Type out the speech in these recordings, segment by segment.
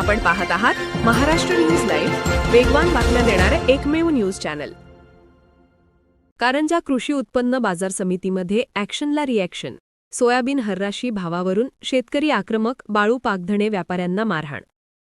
आपण पाहत आहात महाराष्ट्र न्यूज लाईव्ह वेगवान बातम्या देणारे एकमेव न्यूज चॅनल कारंजा कृषी उत्पन्न बाजार समितीमध्ये ॲक्शनला रिॲक्शन सोयाबीन हर्राशी भावावरून शेतकरी आक्रमक बाळू पागधणे व्यापाऱ्यांना मारहाण.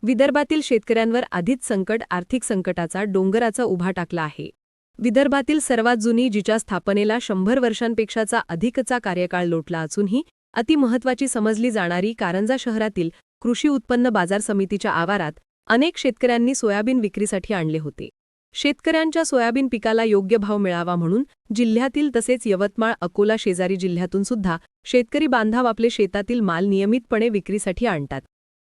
विदर्भातील शेतकऱ्यांवर आधीच संकट आर्थिक संकटाचा डोंगराचा उभा टाकला आहे. विदर्भातील सर्वात जुनी जिच्या स्थापनेला शंभर वर्षांपेक्षाचा अधिकचा कार्यकाळ लोटला असूनही अतिमहत्वाची समजली जाणारी कारंजा शहरातील कृषी उत्पन्न बाजार समितीच्या आवारात अनेक शेतकऱ्यांनी सोयाबीन विक्रीसाठी आणले होते. शेतकऱ्यांच्या सोयाबीन पिकाला योग्य भाव मिळावा म्हणून जिल्ह्यातील तसेच यवतमाळ अकोला शेजारी जिल्ह्यातून सुद्धा शेतकरी बांधव आपले शेतातील माल नियमितपणे विक्रीसाठी आणतात.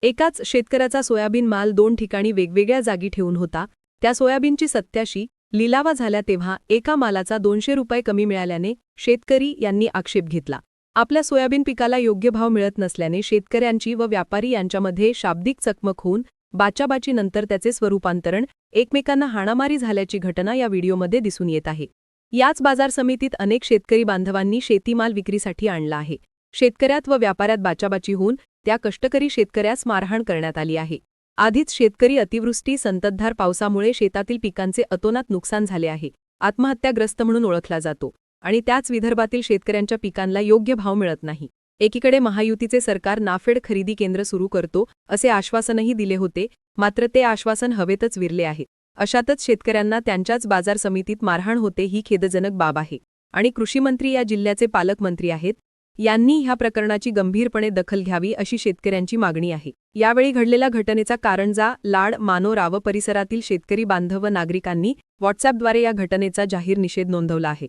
एकाच शेतकऱ्याचा सोयाबीन माल दोन ठिकाणी वेगवेगळ्या जागी ठेवून होता त्या सोयाबीनची सत्याशी लिलावा झाल्या तेव्हा एका मालाचा दोनशे रुपये कमी मिळाल्याने शेतकरी यांनी आक्षेप घेतला. आपल्या सोयाबीन पिकाला योग्य भाव मिळत नसल्याने शेतकऱ्यांची व व्यापारी यांच्यामध्ये शाब्दिक चकमक होऊन बाचाबाचीनंतर त्याचे स्वरूपांतरण एकमेकांना हाणामारी झाल्याची घटना या व्हिडिओमध्ये दिसून येत आहे. याच बाजार समितीत अनेक शेतकरी बांधवांनी शेतीमाल विक्रीसाठी आणला आहे. शेतकऱ्यात व व्यापाऱ्यात बाचाबाची होऊन त्या कष्टकरी शेतकऱ्यास मारहाण करण्यात आली आहे. आधीच शेतकरी अतिवृष्टी संततधार पावसामुळे शेतातील पिकांचे अतोनात नुकसान झाले आहे. आत्महत्याग्रस्त म्हणून ओळखला जातो. आणि त्याच विदर्भातील शेतकऱ्यांच्या पिकांना योग्य भाव मिळत नाही. एकीकडे महायुतीचे सरकार नाफेड खरेदी केंद्र सुरू करतो असे आश्वासनही दिले होते मात्र ते आश्वासन हवेतच विरले आहे अशातच शेतकऱ्यांना त्यांच्याच बाजार समितीत मारहाण होते ही खेदजनक बाब आहे. आणि कृषीमंत्री या जिल्ह्याचे पालकमंत्री आहेत यांनी ह्या प्रकरणाची गंभीरपणे दखल घ्यावी अशी शेतकऱ्यांची मागणी आहे. यावेळी घडलेल्या घटनेचा कारंजा लाड मानो राव परिसरातील शेतकरी बांधव व नागरिकांनी व्हॉट्सअपद्वारे या घटनेचा जाहीर निषेध नोंदवला आहे.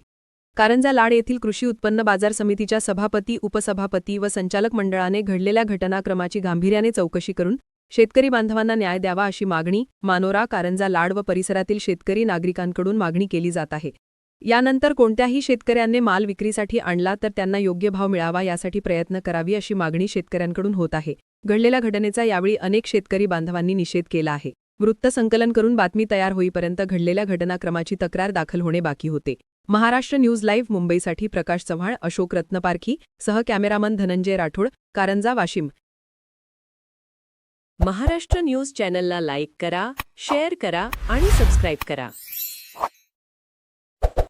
कारंजा लाड येथील कृषी उत्पन्न बाजार समितीच्या सभापती उपसभापती व संचालक मंडळाने घडलेल्या घटनाक्रमाची गांभीर्याने चौकशी करून शेतकरी बांधवांना न्याय द्यावा अशी मागणी मानोरा कारंजा लाड व परिसरातील शेतकरी नागरिकांकडून मागणी केली जात आहे. यानंतर कोणत्याही शेतकऱ्यांनी माल विक्रीसाठी आणला तर त्यांना योग्य भाव मिळावा यासाठी प्रयत्न करावी अशी मागणी शेतकऱ्यांकडून होत आहे. घडलेल्या घटनेचा यावेळी अनेक शेतकरी बांधवांनी निषेध केला आहे. वृत्तसंकलन करून बातमी तयार होईपर्यंत घडलेल्या घटनाक्रमाची तक्रार दाखल होणे बाकी होते. महाराष्ट्र न्यूज लाईव्ह मुंबईसाठी प्रकाश चव्हाण अशोक रत्नपारखी सह कॅमेरामन धनंजय राठोड कारंजा वाशिम. महाराष्ट्र न्यूज चॅनलला लाईक करा शेअर करा आणि सबस्क्राईब करा.